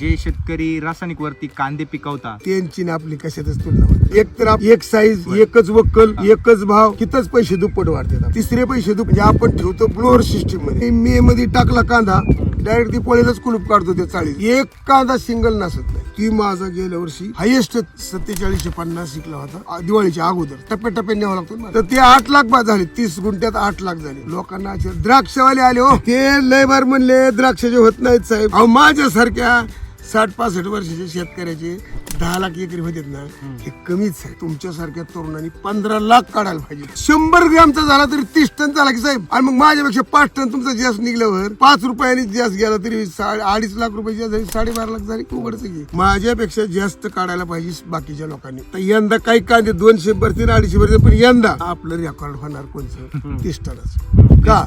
जे शेतकरी रासायनिक वरती कांदे पिकवतात त्यांची ना आपली कशातच तुलना होत एक तर आप- एक साईज एकच वक्कल एकच भाव तिथंच पैसे दुप्पट वाढतात. तिसरे पैसे दुप्पट म्हणजे आपण ठेवतो ब्लोअर सिस्टीममध्ये. मे मध्ये टाकला कांदा डायरेक्ट ती पोळीलाच कुलूप काढतो त्या चाळीस. एक कांदा सिंगल नसत नाही. ती माझा गेल्या वर्षी हायेस्ट सत्तेचाळीसशे पन्नास शिकला होता आ- दिवाळीच्या अगोदर. टप्प्याटप्प्याने न्यावं लागतो ना. तर ते आठ लाख बाद झाले. तीस गुंठ्यात आठ लाख झाले. लोकांना द्राक्षवाले आले हो ते लय बार म्हणले द्राक्षाचे होत नाहीत साहेब. अहो माझ्यासारख्या साठ पासष्ट वर्षाच्या शेतकऱ्याचे दहा लाख एकरी होते ना हे कमीच आहे. तुमच्यासारख्या तरुणांनी पंधरा लाख काढायला पाहिजे. शंभर ग्रॅमचा झाला तरी तीस टन झाला की साहेब. आणि मग माझ्यापेक्षा पाच टन तुमचा गॅस निघल्यावर पाच रुपयाने गॅस गेला तरी अडीच लाख रुपये गॅस झाली साडेबारा लाख झाली उघडच की माझ्यापेक्षा जास्त काढायला पाहिजे बाकीच्या लोकांनी. तर यंदा काही कांदे दोनशे भरतील अडीचशे भरतील पण यंदा आपलं रेकॉर्ड होणार कोणचं? तीस टनच. का.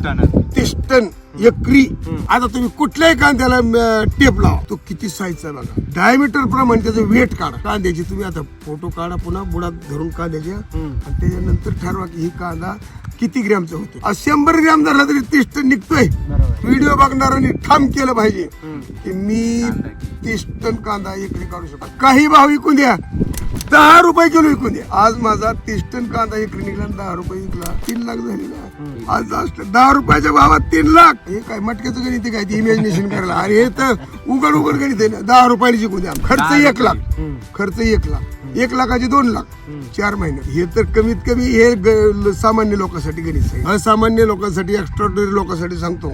तीस टन. एकरी. आता तुम्ही कुठल्याही कांद्याला टेप लावा. तो किती साईजचा बघा. डायमीटर प्रमाणे त्याचं वेट काढा. कांद्याची तुम्ही आता फोटो काढा पुन्हा बुडात धरून कांद्याच्या आणि त्याच्यानंतर ठरवा की ही कांदा किती ग्रॅमचा होतो. आज शंभर ग्रॅम झाला तरी तीस टन निघतोय. व्हिडिओ बघणाऱ्यांनी ठाम केलं पाहिजे की मी तीस टन कांदा एकरी काढू शकतो. काही भाव विकून द्या. दहा रुपये किलो विकून द्या आज माझा तीस टन कांदा निघला आणि दहा रुपये विकला. तीन लाख झाले ना. आज असलं दहा रुपयाच्या भावात तीन लाख. हे काय मटक्याचं गणित आहे काय? ते इमॅजिनेशन करायला. अरे हे तर उघड उघड गणित आहे ना. दहा रुपयाला शिकू द्या. खर्च एक लाख. खर्च एक लाख. एक लाखाचे दोन लाख. चार महिने. हे तर कमीत कमी हे सामान्य लोकांसाठी गणित आहे. असामान्य लोकांसाठी एक्स्ट्रॉर्डनरी लोकांसाठी सांगतो.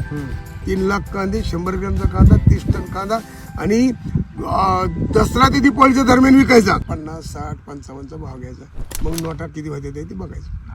तीन लाख कांदे शंभर ग्रॅमचा कांदा तीस टन कांदा आणि दसरा ते दिपावलीच्या दरम्यान विकायचा. पन्नास साठ पंचावन्नचा भाव घ्यायचा. मग नोटा किती होते ते बघायचं.